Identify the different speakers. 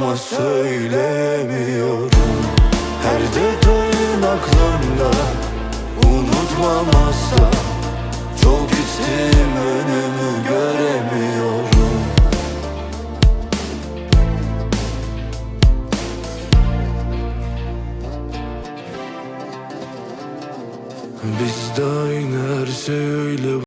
Speaker 1: ama söylemiyorum. Her detayın aklımda Unutmam asla. Çok içtim önümü göremiyorum. Biz de aynı her şey öyle